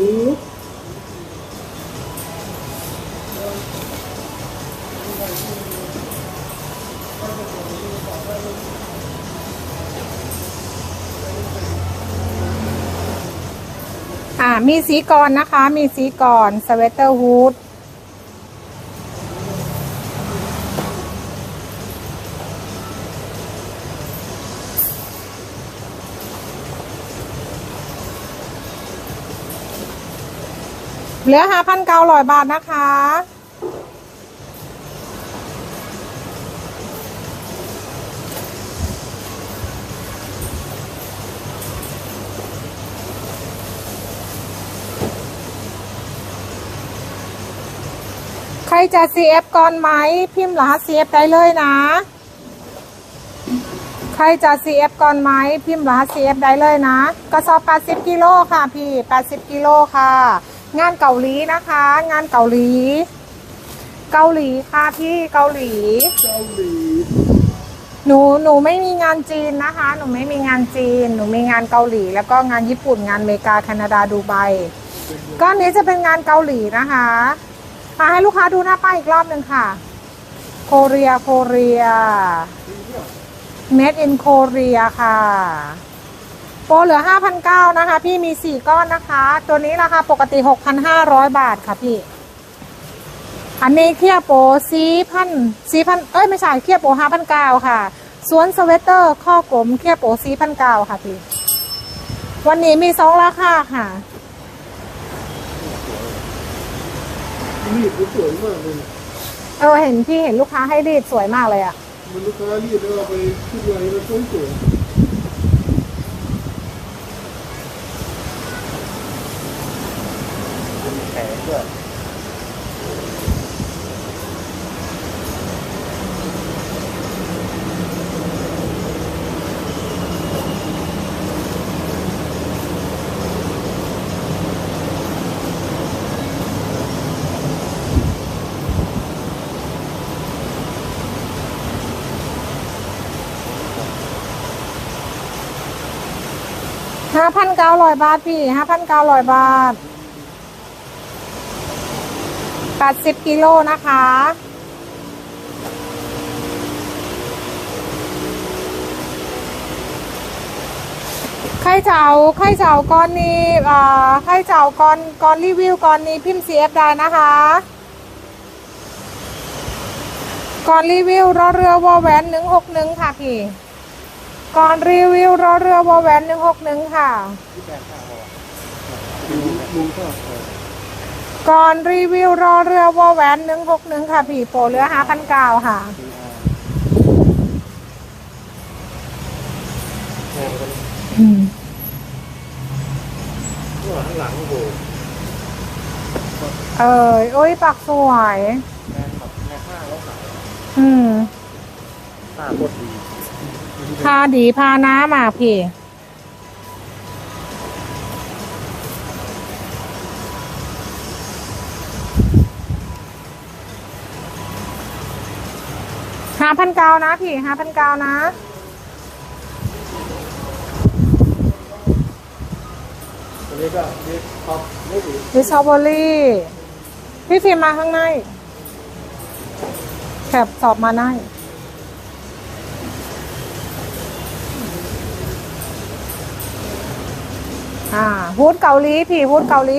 อ่ามีสีก่อนนะคะ มีสีก่อนสเวตเตอร์ฮูด เหลือห้าพันเก้าร้อยบาทนะคะ ใครจะ CF ก่อนไหม พิมพ์รหัส CF ได้เลยนะ ใครจะ CF ก่อนไหม พิมพ์รหัส CF ได้เลยนะ กระสอบ 80 กิโลค่ะพี่ 80 กิโลค่ะ งานเกาหลีนะคะ งานเกาหลี เกาหลีค่ะพี่เกาหลี เกาหลี หนูหนูไม่มีงานจีนนะคะ หนูไม่มีงานจีน หนูมีงานเกาหลี แล้วก็งานญี่ปุ่นงานอเมริกาแคนาดาดูไบก้อนนี้จะเป็นงานเกาหลีนะคะมาให้ลูกค้าดูหน้าป้ายอีกรอบหนึ่งค่ะ โคเรียโคเรีย Made in Korea ค่ะ ปรเหลือ 5,900นะคะ พี่มี 4 ก้อนนะคะ ตัวนี้ราคาปกติ 6,500 บาทค่ะพี่ อันนี้เคียโปสีพันสีพันเอ้ย ไม่ใช่เคียโปห้าพันเก้าค่ะ สวนสเวตเตอร์ ข้อกลมเคียโปสีพันเก้าค่ะพี่ วันนี้มีสองราคาค่ะรีดมันสวยมากเลยเออเห็นพี่เห็นลูกค้าให้รีดสวยมากเลยอะมันลูกค้ารีดแล้วเราไปขึ้นไว้มันสวยสวย แขนด้วยห้าพันเก้าร้อยบาทพี่ห้าพันเก้าร้อยบาท แปดสิบกิโลนะคะ ใครจะเอาใครจะเอาก้อนนี้อ่าใครจะเอาก้อนก้อนรีวิวก้อนนี้พิมพ์ CF ได้นะคะก่อนรีวิวรอเรือวอแหวนหนึ่งหกหนึ่งค่ะพี่ก่อนรีวิวรอเรือวอแหวนหนึ่งหกหนึ่งค่ะ ก็ก่อนรีวิวรอเรือวอแหวนหนึ่งหกหนึ่งค่ะพี่โปรเรือห้าพันเก้าค่ะอืมข้างหลังโอ้โหเออโอ้ยปากสวยแมนแบบแมนห้าแล้วขายอืมห้าโคตรดีพาดีพาน้ามาพี่ ห้าพันเก้านะพี่ห้าพันเก้านะตัวนี้ก็นี่ท็อปไม่ดีดิสตรอเบอรี่พี่ฟิล์มมาข้างใน แคบสอบมาได้อ่าฮูดเกาหลีพี่ฮูดเกาหลี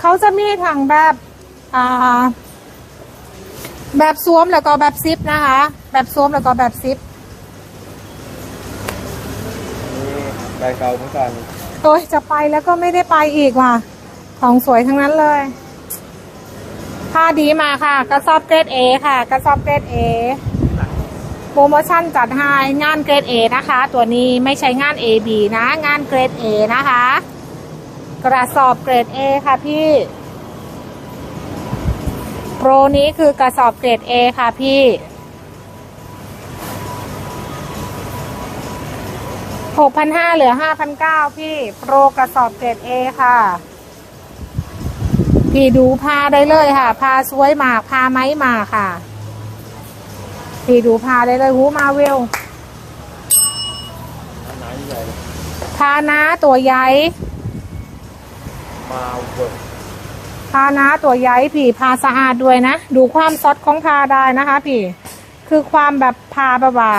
เขาจะมีทั้งแบบ อ่า แบบสวมแล้วก็แบบซิปนะคะ แบบสวมแล้วก็แบบซิปนี่ใบเก่าเหมือนกันโอ้ยจะไปแล้วก็ไม่ได้ไปอีกว่ะ ของสวยทั้งนั้นเลย ผ้าดีมาค่ะ กระสอบเกรดเอค่ะ กระสอบเกรดเอโปรโมชั่นจัดให้งานเกรดเอนะคะ ตัวนี้ไม่ใช่งาน AB นะ งานเกรดเอนะคะ กระสอบเกรดเอค่ะพี่ โปรนี้คือกระสอบเกรดเอค่ะพี่ หกพันห้าเหลือห้าพันเก้าพี่โปรกระสอบเกรดเอค่ะ พี่ดูพาได้เลยค่ะ พาสวยมากพาไม้มาค่ะ พี่ดูพาได้เลยหูมาเวลอันไหนใหญ่พานะตัวใหญ่ มาเวิร์ก พานะตัวใหญ่ผีพาสะอาดด้วยนะ ดูความซดของพาได้นะคะพี่ คือความแบบพาแบบว่า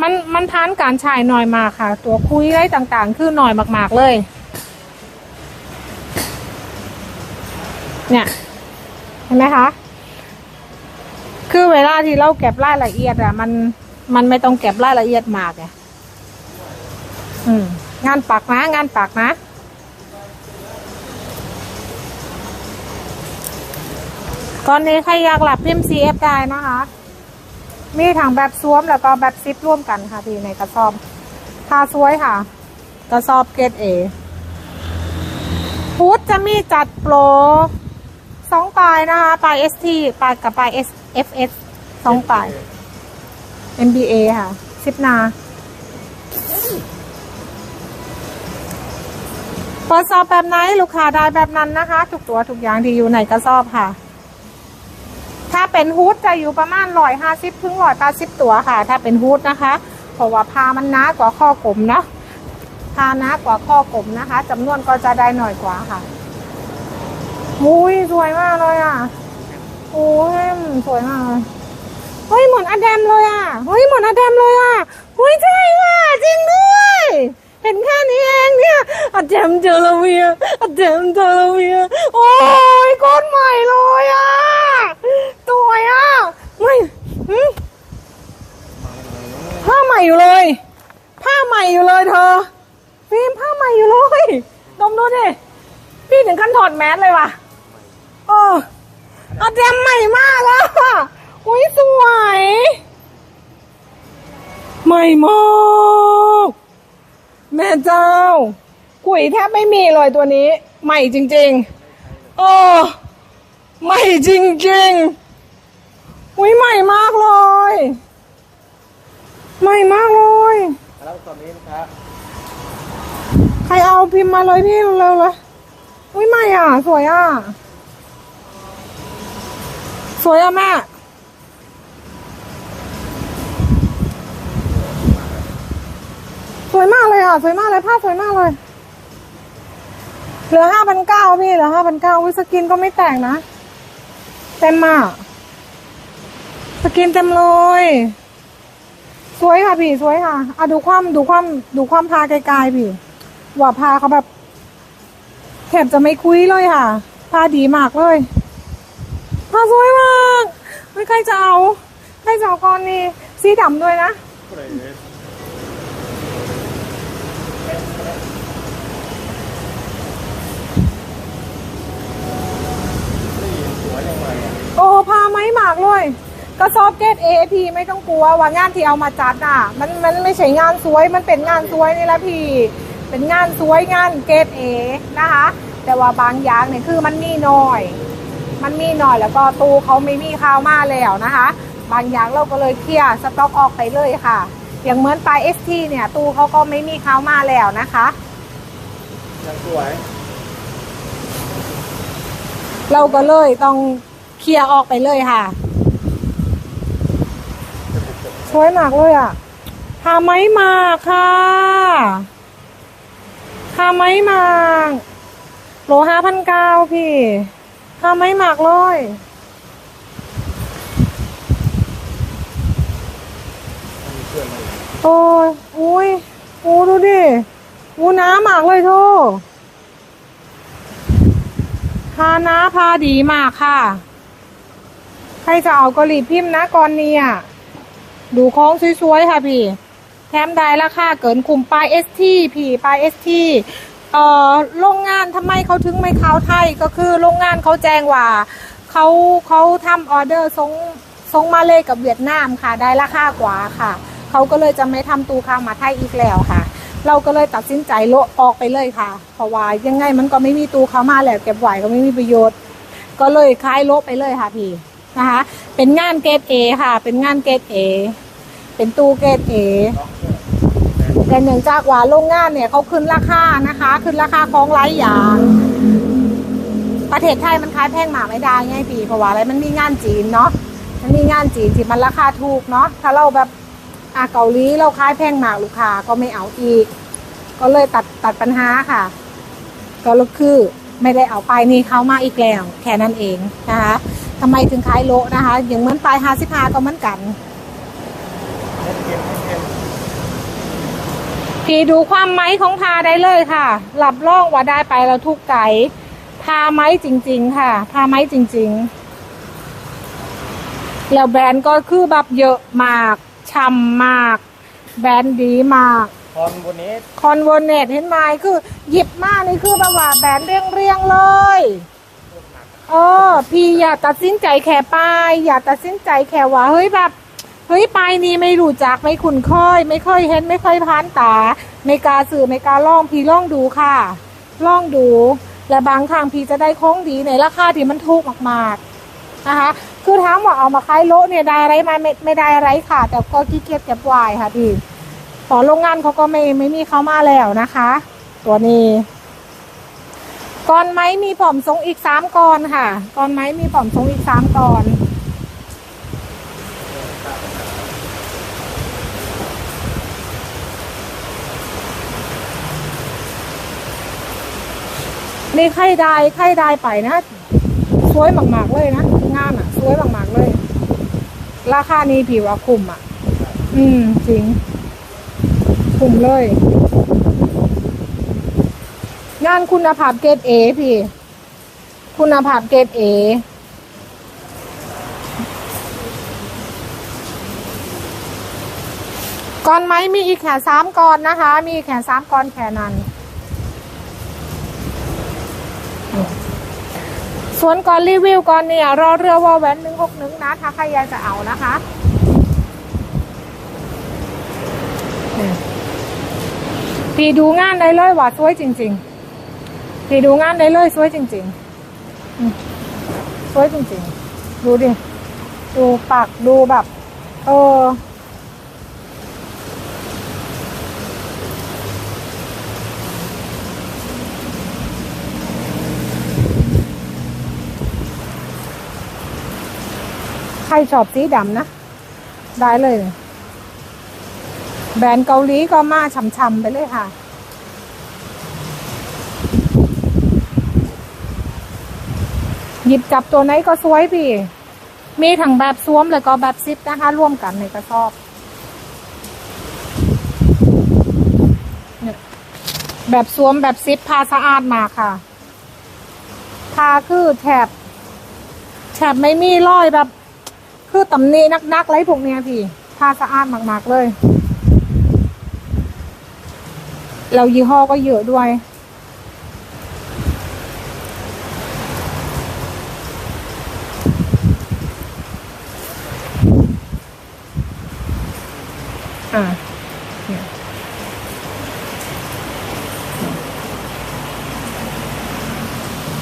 มันมันทานการฉายหน่อยมาค่ะ ตัวคุยไรต่างๆ คือหน่อยมาก ๆเลย เนี่ย เห็นไหมคะ คือเวลาที่เราเก็บรายละเอียดอะมันมันไม่ต้องเก็บรายละเอียดมากไงอืม งานปักนะ งานปักนะ ตอนนี้ใครอยากหลับพิมพ์ CF ได้นะคะ มีทั้งแบบซ้วมแล้วก็แบบซิปร่วมกันค่ะพี่ในกระสอบทาสวยค่ะ กระสอบเกรดเอฟูดจะมีจัดโปรสองปลายนะคะปลาย ST ปลายกับปลาย SFS สองปลาย MBA ค่ะซิปนาเปิดสอบแบบไหนลูกค้าได้แบบนั้นนะคะ ทุกตัวทุกอย่างที่อยู่ในกระสอบค่ะ ถ้าเป็นฮูดจะอยู่ประมาณร้อยห้าสิบถึงร้อยแปดสิบตัวค่ะ ถ้าเป็นฮูดนะคะ เพราะว่าพามันหนากว่าข้อกลมเนาะพาหนากว่าข้อกลมนะคะจำนวนก็จะได้หน่อยกว่าค่ะอุ้ยสวยมากเลยอะโอ้ยสวยมากเลยเฮ้ยเหมือนอเดมเลยอะเฮ้ยเหมือนอเดมเลยอะเฮ้ยใช่ว่ะจริงด้วย เห็นแค่นี้เองเนี่ยอเดมเจอลาเวียอเดมเจอลาเวีย โอ้ยก้นใหม่เลยอะตัวอะไม่ผ้าใหม่อยู่เลย ผ้าใหม่อยู่เลยเธอฟิล์มผ้าใหม่อยู่เลยดมดูดิพี่ถึงขั้นถอดแมสเลยว่ะโอ้อเดมใหม่มากอะอุ้ยสวย ใหม่มาก แม่เจ้า กุยแทบไม่มีเลยตัวนี้ ใหม่จริงๆโอ้ใหม่จริงๆอุ้ยใหม่มากเลย ใหม่มากเลยแล้วตอนนี้นะครับใครเอาพิมพ์มาเลยพี่เร็วๆเลยอุ้ยใหม่อะ สวยอะ สวยอะแม่ สวยมากเลย อะสวยมากเลยผ้าสวยมากเลย เหลือห้าพันเก้าพี่เหลือห้าพันเก้าวิสกินก็ไม่แต่งนะ เต็มมากสกินเต็มเลยสวยค่ะพี่สวยค่ะอะดูความดูความดูความพาไกลๆพี่ว่าพาเขาแบบแทบจะไม่คุยเลยค่ะ พาดีมากเลย พาสวยมาก ไม่ใครจะเอา ใครจะเอาก้อนนี้สีดำด้วยนะ ก็เลย สวยยังไงอะ โอ้พาไม้หมากเลยกระสอบเกตเอพีไม่ต้องกลัวว่างานที่เอามาจัดอะ มันมันไม่ใช่งานสวยมันเป็นงานสวยนี่แหละพี่ เป็นงานสวยงานเกตเอนะคะ แต่ว่าบางอย่างเนี่ยคือมันมีน้อย มันมีหน่อยแล้วก็ตู้เขาไม่มีข้าวมาแล้วนะคะ บางอย่างเราก็เลยเคลียร์สต็อกออกไปเลยค่ะ อย่างเหมือนปลายเอสทีเนี่ย ตู้เขาก็ไม่มีข้าวมาแล้วนะคะยังสวยเราก็เลยต้อง เคลียร์ออกไปเลยค่ะ สวยมากเลยอะหาไม้หมากค่ะหาไม้หมากโลห้าพันเก้าพี่หาไม้หมากเลยมีเพื่อนมาอีกโอ้ยอุ้ยโอ้ดูดิอู้น้ำหมากเลยโทพาน้าพาดีมากค่ะ รจะเอาก็รีบพิมพ์นะก่อนนี้อะดูของสวยๆค่ะพี่ แถมได้ราคาเกินคุมปลายเอสทีพี่ปลายเอสทีเอ่อโรงงานทำไมเขาถึงไม่เข้าไทยก็คือโรงงานเขาแจ้งว่าเขาเขาทำออเดอร์ส่งส่งมาเลยกับเวียดนามค่ะ ได้ราคากว่าค่ะ เขาก็เลยจะไม่ทำตูข้าวมาไทยอีกแล้วค่ะ เราก็เลยตัดสินใจโละออกไปเลยค่ะ เพราะว่ายังไงมันก็ไม่มีตูเขามาแล้วเก็บไหวก็ไม่มีประโยชน์ ก็เลยคลายโละไปเลยค่ะพี่ นะคะ เป็นงานเกรดเอค่ะ เป็นงานเกรดเอเป็นตู้เกรดเอแต่เนื่องจากว่าโรงงานเนี่ยเขาขึ้นราคานะคะ ขึ้นราคาของหลายอย่าง ประเทศไทยมันขายแพงหมาไม่ได้ไงพี่เพราะว่าอะไรมันมีงานจีนเนาะมันมีงานจีนที่มันราคาถูกเนาะถ้าเราแบบอะเกาหลีเราขายแพงหมากลูกค้าก็ไม่เอาอีก ก็เลยตัดตัดปัญหาค่ะ ก็คือไม่ได้เอาไปนี้เขามาอีกแล้วแค่นั้นเองนะคะ ทำไมถึงขายโละนะคะ อย่างเหมือนปลาย55ก็เหมือนกันเม็ดเค็มเม็ดเค็มพี่ดูความไหมของพาได้เลยค่ะ หลับล่องว่าได้ไปแล้วทุกไก่พาไหมจริง ๆ ค่ะ พาไหมจริง ๆ แล้วแบรนด์ก็คือแบบเยอะมากช่ำมาก แบรนด์ดีมากคอนโบเนสคอนเวอร์เนตเห็นไหมคือ หยิบมานี่คือแบบว่าแบรนด์เรียงๆเลย เออ พี่อย่าตัดสินใจแค่ป้ายอย่าตัดสินใจแค่ว่าเฮ้ยแบบเฮ้ยป้ายนี้ไม่รู้จักไม่คุ้นเคยไม่ค่อยเห็นไม่ค่อยผ่านตาไม่กล้าสื่อไม่กล้าล่องพี่ล่องดูค่ะล่องดู และบางครั้งพี่จะได้ของดีในราคาที่มันถูกมากๆนะคะ คือถามว่าเอามาขายโลเนี่ยได้อะไรมาไม่ไม่ได้อะไรค่ะ แต่ก็ขี้เกียจเก็บไว้ค่ะพี่พอโรงงานเขาก็ไม่ไม่มีเข้ามาแล้วนะคะ ตัวนี้ ก่อนไหมมีผอมทรงอีกสามก่อนค่ะก่อนไหมมีผอมทรงอีกสามก่อนนี่ไข่ได้ไข่ได้ไปนะสวยมากๆเลยนะงานอะสวยมากๆเลย ราคานี้ผิวว่าคุ้มอะ อืมจริงคุ้มเลย งานคุณภาพเกรดเอพี่ คุณภาพเกรดเอก่อนไหมมีอีกแค่สามก่อนนะคะ มีแค่สามก่อนแค่นั้นส่วนก่อนรีวิวก่อนเนี่ย รอเรือวอลแวนหนึ่งหกหนึ่งนะถ้าใครอยากจะเอานะคะพี่ดูงานได้เลยว่าสวยจริง ๆ พี่ดูงานได้เลยสวยจริงๆสวยจริงๆ ดูดิ ดูปักดูแบบ เออใครชอบสีดำนะ ได้เลย แบรนด์เกาหลีก็มาช่ำๆไปเลยค่ะ หยิบจับตัวไหนก็สวยพี่ มีทั้งแบบสวมแล้วก็แบบซิปนะคะ ร่วมกันในกระสอบแบบสวมแบบซิปผ้าสะอาดมาค่ะผ้าคือแถบ แถบไม่มีรอยแบบ คือตำหนินักๆไรพวกเนี้ยพี่ผ้าสะอาดมากๆเลย เรายี่ห้อก็เยอะด้วย อ่า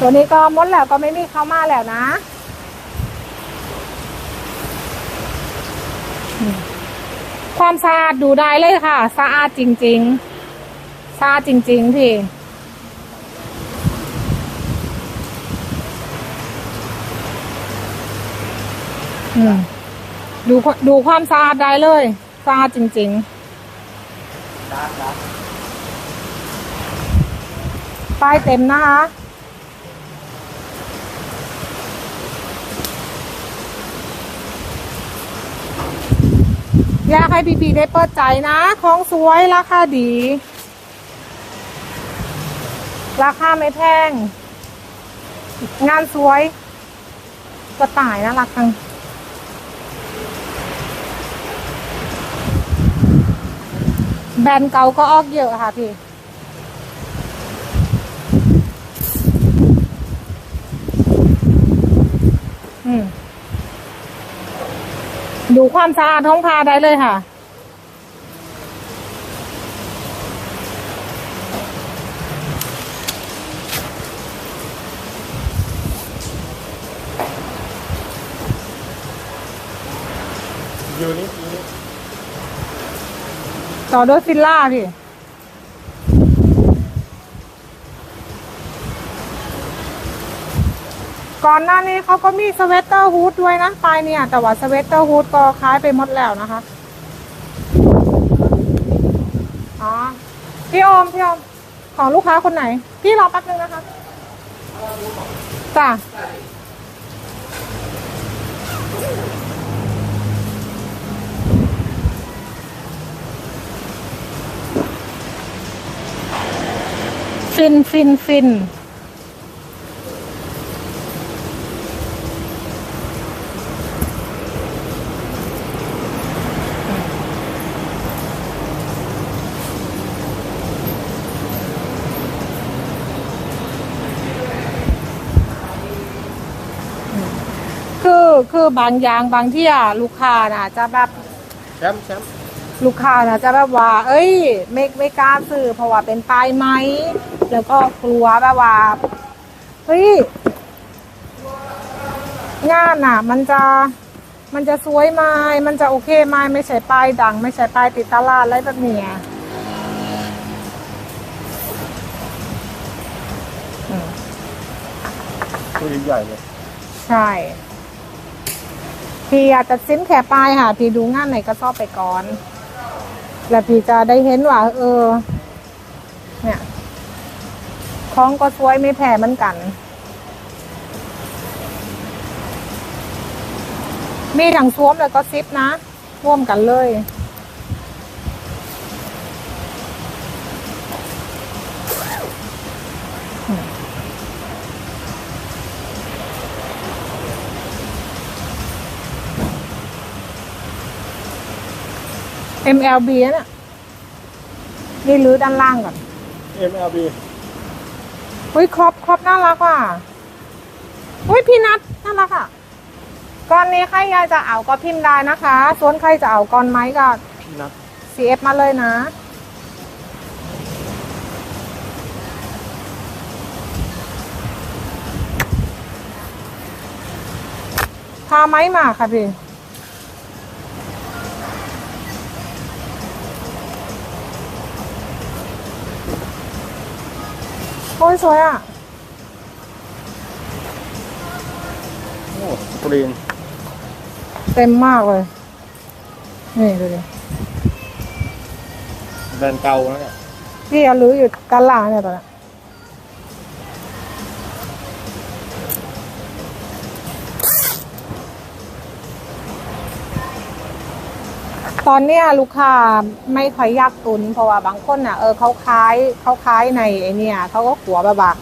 ตัวนี้ก็มดแล้วก็ไม่มีเข้ามาแล้วนะความสะอาดดูได้เลยค่ะ สะอาดจริง ๆ สะอาดจริง ๆ พี่ ดูดูความสะอาดได้เลย สะอาจริง ๆ ป้ายเต็มนะคะ อยากให้พี่ๆได้เปิดใจนะ ของสวยราคาดี ราคาไม่แพง งานสวยกระต่ายนะรักจัง แบรนด์เก่าก็ออกเยอะค่ะพี่ดูความสะอาดท้องพาได้เลยค่ะ ยูนิคยูนิค ต่อด้วยฟิลล่าพี่ ก่อนหน้านี้เขาก็มีสเวตเตอร์ฮูดด้วยนะปลายเนี่ย แต่ว่าสเวตเตอร์ฮูดก็ขายไปหมดแล้วนะคะอ๋อพี่อมพี่อมของลูกค้าคนไหน พี่รอแป๊บนึงนะคะจ้ะ ฟินฟินฟินคือคือบางอย่างบางที่อะลูกค้าน่ะ จะแบบแชมป์แชมป์ลูกค้าน่ะจะแบบว่า เอ้ย ไม่ไม่กล้าซื้อเพราะว่าเป็นป้ายไหม แล้วก็กลัวแบบว่าเฮ้ยงานน่ะ มันจะมันจะสวยไหมมันจะโอเคไหมไม่ใช่ป้ายดัง ไม่ใช่ป้ายติดตลาดอะไรแบบเนี้ยอืมตัวใหญ่ๆเลยใช่ พี่อาจจะซิ้นแค่ปลายค่ะ พี่ดูงานไหนก็ชอบไปก่อน แล้วพี่จะได้เห็นว่า เออ เนี่ย ของก็สวยไม่แพ้เหมือนกัน มีทั้งสวมแล้วก็ซิปนะร่วมกันเลย MLB นะเนี่ยนี่รื้อด้านล่างก่อนเอ็ม เอลบีอุ้ยครอบครอบน่ารักว่ะอุ้ยพี่นัทน่ารักอะก้อนนี้ใครอยากจะเอาก็พิมพ์ได้นะคะ ส่วนใครจะเอาก้อนไม้ก็พี่นัท CF มาเลยนะพาไม้มาค่ะพี่ โอ้ยสวยอะ โอ้สกรีนเต็มมากเลย นี่ดูดิแบรนด์เก่าแล้วเนี่ยพี่เอาลื้ออยู่กันหลาเนี่ยตอนนี้ ตอนเนี้ยลูกค้าไม่ค่อยอยากตุน เพราะว่าบางคนน่ะเออเขาขายเขาขายในไอเนี่ยเขาก็กลัวแบบว่า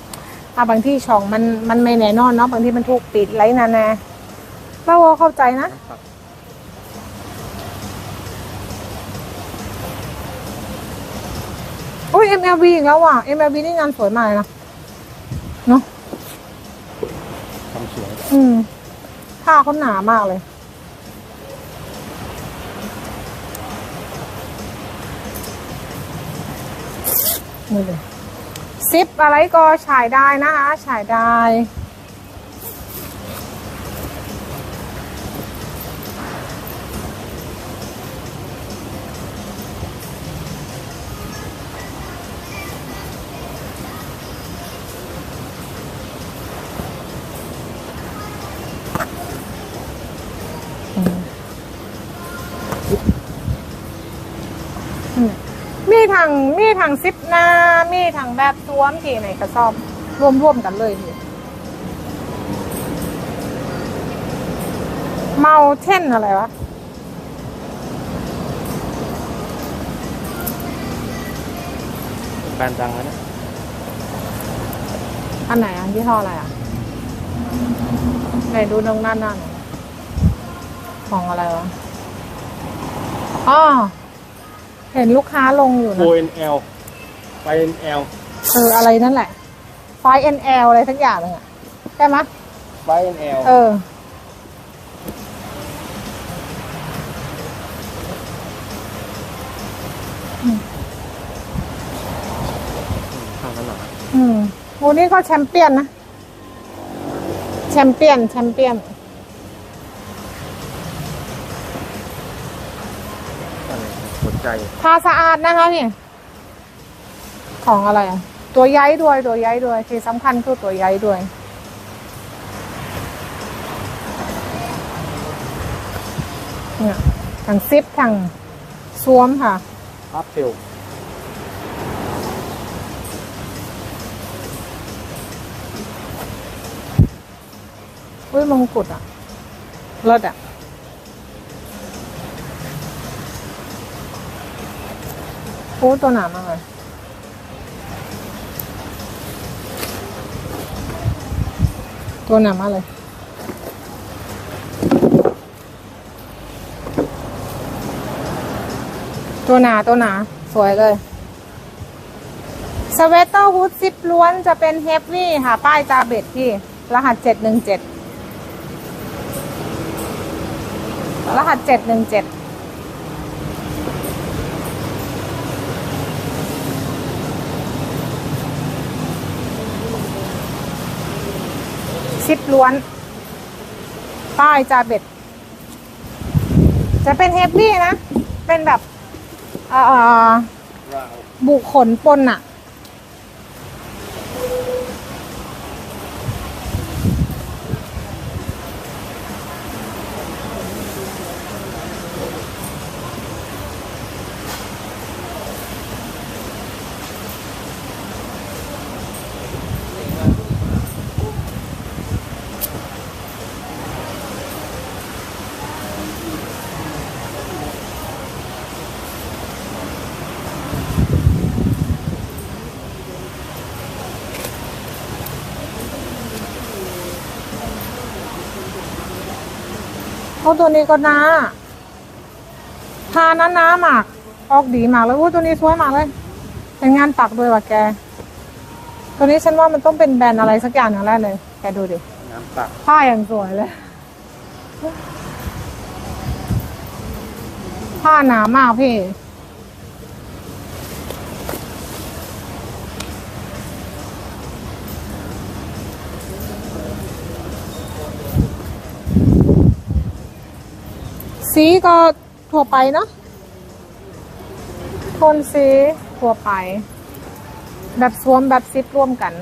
อะบางที่ช่องมันมันไม่แน่นอนเนาะบางที่มันถูกปิดไรนั่นแน่เราก็เข้าใจนะครับโอ้ย MLB อีกแล้วว่ะ MLB นี่งานสวยมากเลยนะเนาะทำสวย อืมผ้าเขาหนามากเลย ซิปอะไรก็ฉายได้นะคะฉายได้ มีทางมีทางซิปหน้า มีทางแบบสวมที่ไหนก็ชอบรวมๆกันเลยพี่เมาเท่นอะไรวะแบรนด์ดังแล้วเนี่ยอันไหนอันที่ท่ออะไรอะ ไหนดูน้องนั่นนั่นของอะไรวะอ๋อ เห็นลูกค้าลงอยู่โอนะเอ็นเอลไปเอ็นเอลเอออะไรนั่นแหละ ไฟ NL อะไรทั้งอย่างเลยอะใช่ไหมยไปเอ็นเอลเออ ข้างนั้นหนาอืมโหนี่ก็แชมเปี้ยนนะ แชมเปี้ยน แชมเปี้ยน ใจทาสะอาดนะคะนี่ ของอะไรตัวย้ายด้วย ตัวย้ายด้วย ที่สำคัญคือตัวย้ายด้วย เนี่ยทั้งซิปทั้งสวมค่ะพับเทลอุ้ยมงกุฎอะเลิศอะ โอ้ตัวหนามากเลยตัวหนามากเลยตัวหนาตัวหนา สวยเลยสเวตเตอร์ฮูดซิปล้วนจะเป็นเฮฟวี่ค่ะ ป้ายจาเบ็ดพี่ รหัสเจ็ดหนึ่งเจ็ดรหัสเจ็ดหนึ่งเจ็ด ซิปล้วน ป้ายจาเบ็ด จะเป็นเฮฟวี่นะ เป็นแบบ เอ่อบุขนปนอะ เอาตัวนี้ก็น้าทาน้าน้ามาก ออกดีมากเลยอู้ตัวนี้สวยมากเลย เป็นงานปักด้วยว่ะแก ตัวนี้ฉันว่ามันต้องเป็นแบรนด์อะไรสักอย่างอย่างแรกเลย แกดูดิน้ำปักผ้าอย่างสวยเลย ผ้าหนามากพี่ สีก็ทั่วไปเนาะโทนสีทั่วไป แบบสวมแบบซิปร่วมกัน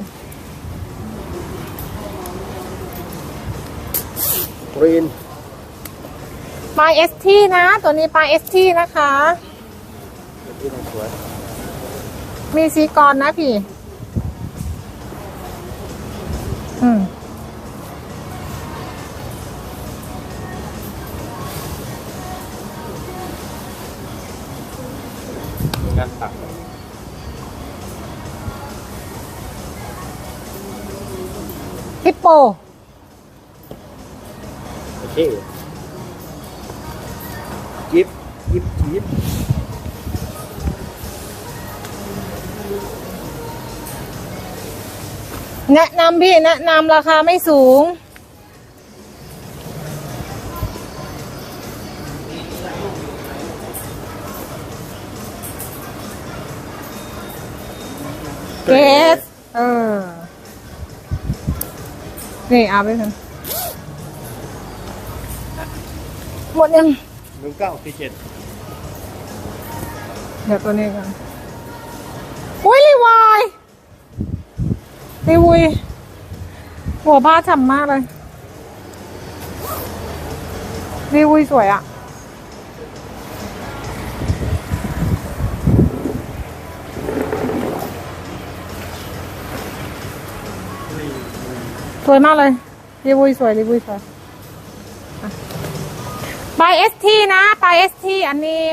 กรีนปลายเอสทีนะ ตัวนี้ปลายเอสทีนะคะ ที่ต้องสวยมีสีกรนะพี่ อืม ฮิปโปโอเคกิฟกิฟกิฟแนะนำพี่แนะนำราคาไม่สูง เกส นี่เอาไปกันหมดยังหนึ่งเก้าสี่เจ็ดเดี๋ยวตัวนี้กันอุ้ยรีวายรีวุยหัวผ้าฉ่ำมากเลยรีวุยสวยอะ สวยมากเลยรีวุยสวยรีวุยสวยปลายเอสทีนะปลายเอสทีอันนี้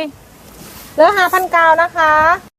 เหลือห้าพันเก้านะคะ